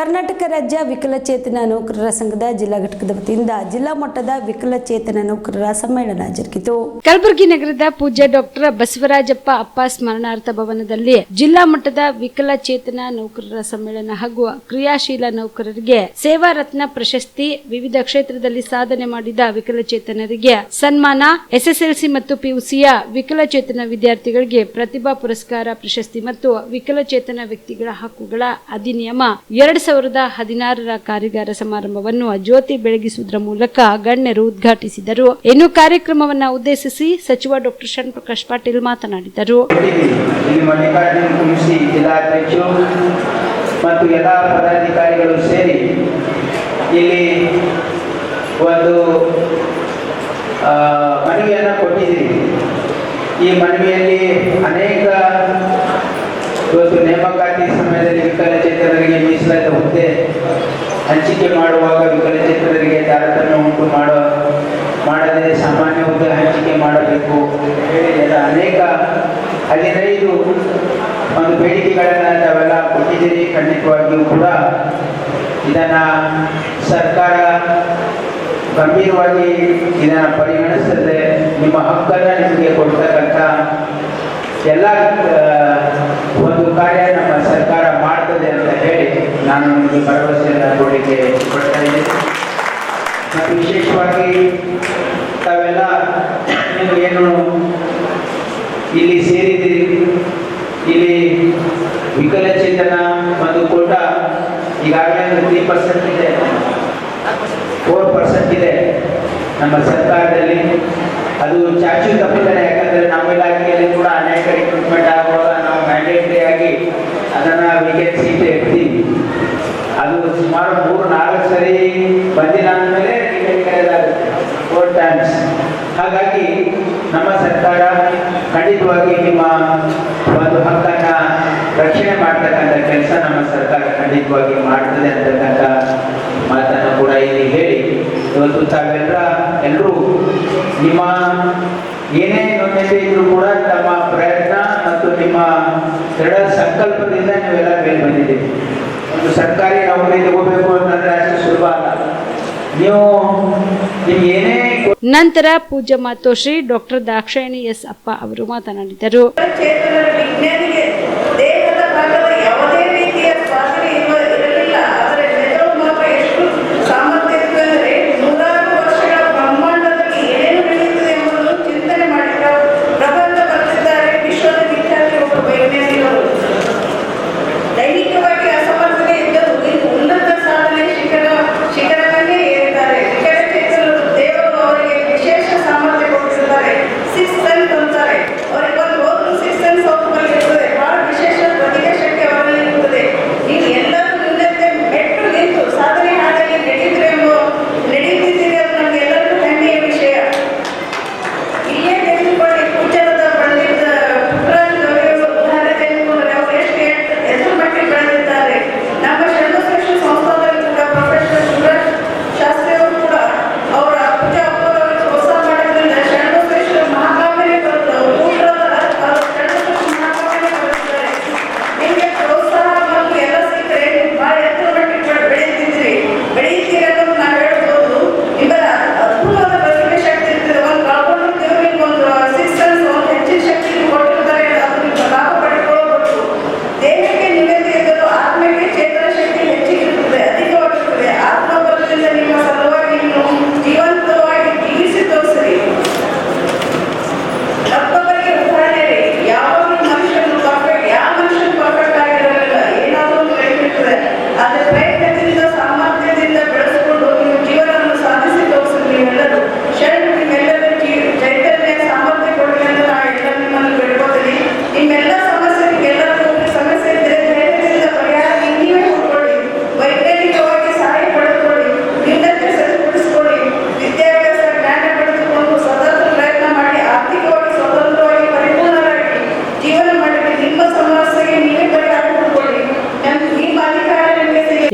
ಕರ್ನಾಟಕ ರಾಜ್ಯ ವಿಕಲಚೇತನ ನೌಕರರ ಸಂಘದ ಜಿಲ್ಲಾ ಘಟಕದ ವತಿಯಿಂದ ಜಿಲ್ಲಾ ಮಟ್ಟದ ವಿಕಲಚೇತನ ನೌಕರರ ಸಮ್ಮೇಳನ ಜರುಗಿತು. ಕಲಬುರಗಿ ನಗರದ ಪೂಜ್ಯ ಡಾಕ್ಟರ್ ಬಸವರಾಜಪ್ಪ ಅಪ್ಪ ಸ್ಮರಣಾರ್ಥ ಭವನದಲ್ಲಿ ಜಿಲ್ಲಾ ಮಟ್ಟದ ವಿಕಲಚೇತನ ನೌಕರರ ಸಮ್ಮೇಳನ ಹಾಗೂ ಕ್ರಿಯಾಶೀಲ ನೌಕರರಿಗೆ ಸೇವಾ ರತ್ನ ಪ್ರಶಸ್ತಿ, ವಿವಿಧ ಕ್ಷೇತ್ರದಲ್ಲಿ ಸಾಧನೆ ಮಾಡಿದ ವಿಕಲಚೇತನರಿಗೆ ಸನ್ಮಾನ, ಎಸ್ಎಸ್ಎಲ್ಸಿ ಮತ್ತು ಪಿಯುಸಿಯ ವಿಕಲಚೇತನ ವಿದ್ಯಾರ್ಥಿಗಳಿಗೆ ಪ್ರತಿಭಾ ಪುರಸ್ಕಾರ ಪ್ರಶಸ್ತಿ ಮತ್ತು ವಿಕಲಚೇತನ ವ್ಯಕ್ತಿಗಳ ಹಕ್ಕುಗಳ ಅಧಿನಿಯಮ ಎರಡ್ ಸಾವಿರದ ಹದಿನಾರರ ಕಾರ್ಯಾಗಾರ ಸಮಾರಂಭವನ್ನು ಜ್ಯೋತಿ ಬೆಳಗಿಸುವುದರ ಮೂಲಕ ಗಣ್ಯರು ಉದ್ಘಾಟಿಸಿದರು. ಇನ್ನು ಕಾರ್ಯಕ್ರಮವನ್ನು ಉದ್ದೇಶಿಸಿ ಸಚಿವ ಡಾಕ್ಟರ್ ಶರಣ್ ಪ್ರಕಾಶ್ ಪಾಟೀಲ್ ಮಾತನಾಡಿದರು. ಮತ್ತು ಎಲ್ಲ ಪದಾಧಿಕಾರಿಗಳು ಸೇರಿ ಇಲ್ಲಿ ಒಂದು ಮನವಿಯನ್ನು ಕೊಟ್ಟಿದ್ದೀರಿ ಈ ಮನವಿಯಲ್ಲಿ ಅನೇಕ ಇವತ್ತು ನೇಮಕಾತಿ ಸಮಯದಲ್ಲಿ ವಿಕಲಚೇತನರಿಗೆ ಮೀಸಲಾದ ಹುದ್ದೆ ಹಂಚಿಕೆ ಮಾಡುವಾಗ ವಿಕಲಚೇತನರಿಗೆ ತಾರತಮ್ಯ ಉಂಟು ಮಾಡೋ ಮಾಡದೆ ಸಾಮಾನ್ಯ ಹುದ್ದೆ ಹಂಚಿಕೆ ಮಾಡಬೇಕು ಹೇಳಿದ. ಅನೇಕ ಹದಿನೈದು ಒಂದು ಬೇಡಿಕೆಗಳನ್ನು ತಾವೆಲ್ಲ ಕೊಟ್ಟಿದ್ದೀರಿ. ಖಂಡಿತವಾಗಿಯೂ ಕೂಡ ಇದನ್ನು ಸರ್ಕಾರ ಗಂಭೀರವಾಗಿ ಇದನ್ನು ಪರಿಗಣಿಸದೆ ನಿಮ್ಮ ಹಕ್ಕನ್ನು ನಿಮಗೆ ಕೊಡ್ತಕ್ಕಂಥ ಎಲ್ಲ ಕಾರ್ಯ ನಮ್ಮ ಸರ್ಕಾರ ಮಾಡ್ತದೆ ಅಂತ ಹೇಳಿ ನಾನು ನಿಮಗೆ ಭರವಸೆಯನ್ನು ಕೊಡಲಿಕ್ಕೆ ಕೊಡ್ತಾ ಇದ್ದೀನಿ. ಮತ್ತು ವಿಶೇಷವಾಗಿ ತಾವೆಲ್ಲ ನೀವು ಏನು ಇಲ್ಲಿ ಸೇರಿದ್ದೀರಿ? ಇಲ್ಲಿ ವಿಕಲಚೇತನ ಮತ್ತು ಕೋಟ ಈಗಾಗಲೇ ತ್ರೀ ಪರ್ಸೆಂಟ್ ಇದೆ. ಫೋರ್ ಪರ್ಸೆಂಟ್ ಇದೆ ನಮ್ಮ ಸರ್ಕಾರದಲ್ಲಿ. ಅದು ಚಾಚು ತಪ್ಪಿದ್ದಾರೆ ಯಾಕಂದ್ರೆ ನಮ್ಮ ಇಲಾಖೆಯಲ್ಲಿ ಕೂಡ ಅನೇಕ ರಿಕ್ರೂಟ್ಮೆಂಟ್ ಆಗುವಾಗ ನಾವು ಮ್ಯಾಂಡೇಟರಿ ಆಗಿ ಅದನ್ನ ವೇಕೆನ್ಸಿ ಇರ್ತೀವಿ ಅದು ಸುಮಾರು ಮೂರು, ನಾಲ್ಕು ಸರಿ ಕರೆಯಲಾಗುತ್ತೆ ಫೋರ್ ಟೈಮ್ಸ್ ಹಾಗಾಗಿ ನಮ್ಮ ಸರ್ಕಾರ ಖಂಡಿತವಾಗಿ ನಿಮ್ಮ ಒಂದು ಹಕ್ಕನ್ನ ರಕ್ಷಣೆ ಮಾಡ್ತಕ್ಕಂಥ ಕೆಲಸ ನಮ್ಮ ಸರ್ಕಾರ ಖಂಡಿತವಾಗಿ ಮಾಡ್ತದೆ ಅಂತಕ್ಕಂಥ ಮಾತನ್ನು ಕೂಡ ಇಲ್ಲಿ ಹೇಳಿ. ಇವತ್ತು ಸಾವಿರ ಎಲ್ಲರೂ ನಿಮ್ಮ ಏನೇ ನೊಂದಿದೆ ಇದ್ರೂ ಕೂಡ ತಮ್ಮ ಪ್ರಯತ್ನ ಮತ್ತು ನಿಮ್ಮ ದೃಢ ಸಂಕಲ್ಪದಿಂದ ನೀವೆಲ್ಲ ಮೇಲೆ ಬಂದಿದ್ದೀರಿ. ಒಂದು ಸರ್ಕಾರಿ ನೌಕರಿ ತಗೋಬೇಕು ಅಂತಂದ್ರೆ ಅಷ್ಟು ಸುಲಭ ಅಲ್ಲ. ನೀವು ನಿಮ್ಗೆ ಏನೇ ನಂತರ ಪೂಜ್ಯ ಮಾತೋಶ್ರೀ ಡಾಕ್ಟರ್ ದಾಕ್ಷಾಯಣಿ ಎಸ್ ಅಪ್ಪ ಅವರು ಮಾತನಾಡಿದರು.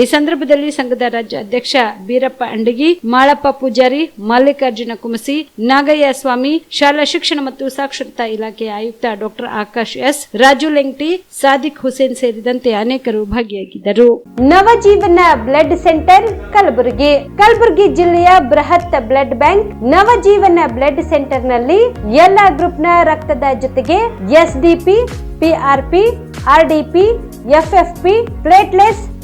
ಈ ಸಂದರ್ಭದಲ್ಲಿ ಸಂಘದ ರಾಜ್ಯ ಅಧ್ಯಕ್ಷ ಬೀರಪ್ಪ ಅಂಡಗಿ, ಮಾಳಪ್ಪ ಪೂಜಾರಿ, ಮಲ್ಲಿಕಾರ್ಜುನ ಕುಮಸಿ, ನಾಗಯ್ಯ ಸ್ವಾಮಿ, ಶಾಲಾ ಶಿಕ್ಷಣ ಮತ್ತು ಸಾಕ್ಷರತಾ ಇಲಾಖೆಯ ಆಯುಕ್ತ ಡಾಕ್ಟರ್ ಆಕಾಶ್ ಎಸ್, ರಾಜು ಲೆಂಗ್ಟಿ ಸಾದಿಕ್ ಹುಸೇನ್ ಸೇರಿದಂತೆ ಅನೇಕರು ಭಾಗಿಯಾಗಿದ್ದರು. Navajeevan blood centre Kalaburagi. Kalaburagi ಜಿಲ್ಲೆಯ ಬೃಹತ್ ಬ್ಲಡ್ ಬ್ಯಾಂಕ್ ನವಜೀವನ ಬ್ಲಡ್ ಸೆಂಟರ್ನಲ್ಲಿ ಎಲ್ಲಾ ನ ರಕ್ತದ ಜೊತೆಗೆ SDP PRP RDP FFP platelets